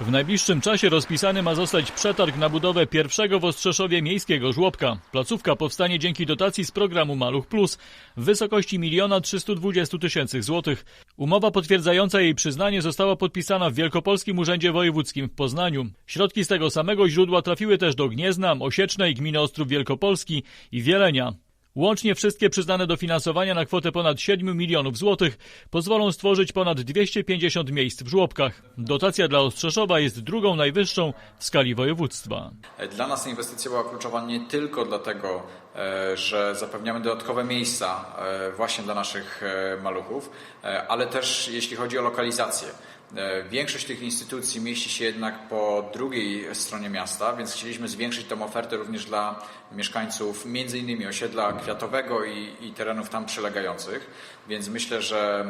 W najbliższym czasie rozpisany ma zostać przetarg na budowę pierwszego w Ostrzeszowie miejskiego żłobka. Placówka powstanie dzięki dotacji z programu Maluch Plus w wysokości 1 320 tysięcy złotych. Umowa potwierdzająca jej przyznanie została podpisana w Wielkopolskim Urzędzie Wojewódzkim w Poznaniu. Środki z tego samego źródła trafiły też do Gniezna, Osiecznej, Gminy Ostrów Wielkopolski i Wielenia. Łącznie wszystkie przyznane dofinansowania na kwotę ponad 7 milionów złotych pozwolą stworzyć ponad 250 miejsc w żłobkach. Dotacja dla Ostrzeszowa jest drugą najwyższą w skali województwa. Dla nas inwestycja była kluczowa nie tylko dlatego, że zapewniamy dodatkowe miejsca e, właśnie dla naszych e, maluchów, e, ale też jeśli chodzi o lokalizację. E, Większość tych instytucji mieści się jednak po drugiej stronie miasta, więc chcieliśmy zwiększyć tą ofertę również dla mieszkańców innymi osiedla Kwiatowego i, i terenów tam przylegających. Więc myślę, że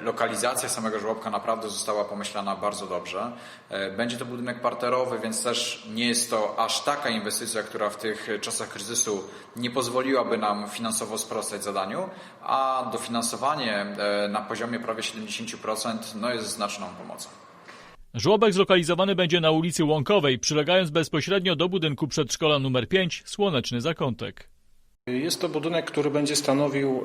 e, lokalizacja samego żłobka naprawdę została pomyślana bardzo dobrze. E, będzie to budynek parterowy, więc też nie jest to aż taka inwestycja, która w tych czasach kryzysu nie pozwoliłaby nam finansowo sprostać zadaniu, a dofinansowanie e, na poziomie prawie 70% no jest znaczną pomocą. Żłobek zlokalizowany będzie na ulicy Łąkowej, przylegając bezpośrednio do budynku przedszkola nr 5 Słoneczny Zakątek. Jest to budynek, który będzie stanowił e,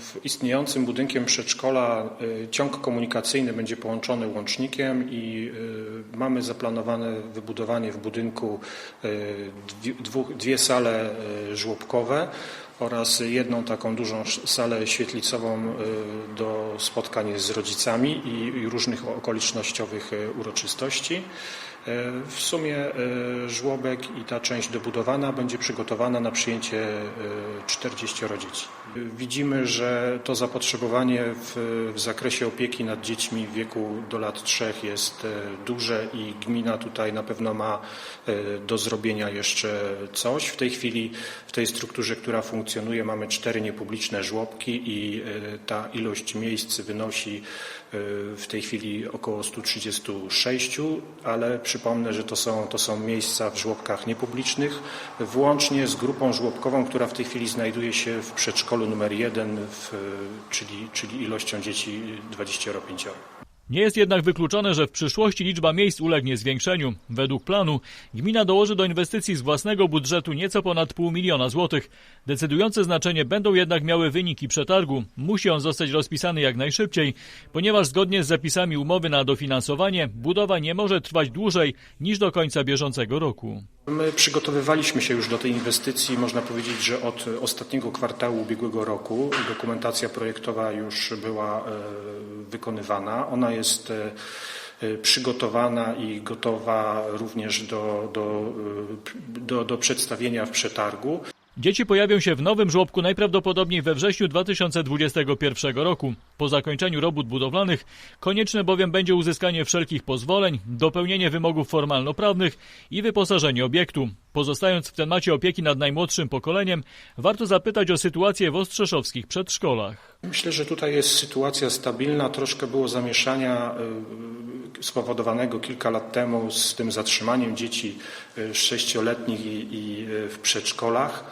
w, istniejącym budynkiem przedszkola e, ciąg komunikacyjny będzie połączony łącznikiem i e, mamy zaplanowane wybudowanie w budynku dwóch, dwie sale żłobkowe oraz jedną taką dużą salę świetlicową do spotkań z rodzicami i, różnych okolicznościowych uroczystości. E, W sumie e, żłobek i ta część dobudowana będzie przygotowana na przyjęcie e, 40 dzieci. Widzimy, że to zapotrzebowanie w, w zakresie opieki nad dziećmi w wieku do lat 3 jest e, duże i gmina tutaj na pewno ma e, do zrobienia jeszcze coś. W tej chwili w tej strukturze, która funkcjonuje, mamy cztery niepubliczne żłobki i e, ta ilość miejsc wynosi e, w tej chwili około 136, ale przypomnę, że to są, to są miejsca w żłobkach niepublicznych, włącznie z grupą żłobkową, która w tej chwili znajduje się w przedszkolu numer 1, w, czyli, czyli ilością dzieci 25. Nie jest jednak wykluczone, że w przyszłości liczba miejsc ulegnie zwiększeniu. Według planu gmina dołoży do inwestycji z własnego budżetu nieco ponad pół miliona złotych. Decydujące znaczenie będą jednak miały wyniki przetargu. Musi on zostać rozpisany jak najszybciej, ponieważ zgodnie z zapisami umowy na dofinansowanie budowa nie może trwać dłużej niż do końca bieżącego roku. My przygotowywaliśmy się już do tej inwestycji, można powiedzieć, że od ostatniego kwartału ubiegłego roku dokumentacja projektowa już była e, wykonywana. Ona jest e, e, przygotowana i gotowa również do, do, e, do, do przedstawienia w przetargu. Dzieci pojawią się w nowym żłobku najprawdopodobniej we wrześniu 2021 roku. Po zakończeniu robót budowlanych konieczne bowiem będzie uzyskanie wszelkich pozwoleń, dopełnienie wymogów formalno-prawnych i wyposażenie obiektu. Pozostając w temacie opieki nad najmłodszym pokoleniem, warto zapytać o sytuację w ostrzeszowskich przedszkolach. Myślę, że tutaj jest sytuacja stabilna. Troszkę było zamieszania y, spowodowanego kilka lat temu z tym zatrzymaniem dzieci y, sześcioletnich i, i y, w przedszkolach.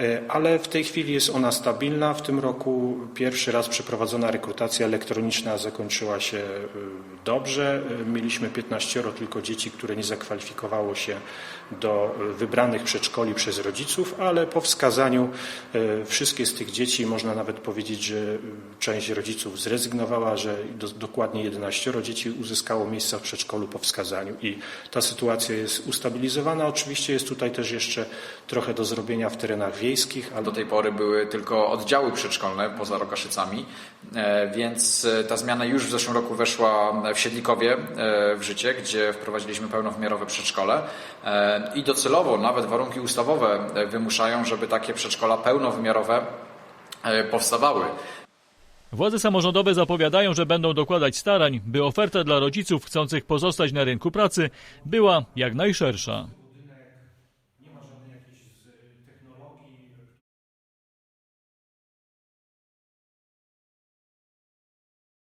Y, Ale w tej chwili jest ona stabilna. W tym roku pierwszy raz przeprowadzona rekrutacja elektroniczna zakończyła się y, dobrze. Y, Mieliśmy 15 tylko dzieci, które nie zakwalifikowało się do wybranych przedszkoli przez rodziców, ale po wskazaniu wszystkie z tych dzieci, można nawet powiedzieć, że część rodziców zrezygnowała, że do, dokładnie 11 dzieci uzyskało miejsca w przedszkolu po wskazaniu i ta sytuacja jest ustabilizowana. Oczywiście jest tutaj też jeszcze trochę do zrobienia w terenach wiejskich, ale Do tej pory były tylko oddziały przedszkolne poza Rokaszycami, e, więc e, ta zmiana już w zeszłym roku weszła w Siedlikowie e, w życie, gdzie wprowadziliśmy pełnowymiarowe przedszkole E, i docelowo nawet warunki ustawowe e, wymuszają, żeby takie przedszkola pełnowymiarowe e, powstawały. Władze samorządowe zapowiadają, że będą dokładać starań, by oferta dla rodziców chcących pozostać na rynku pracy była jak najszersza.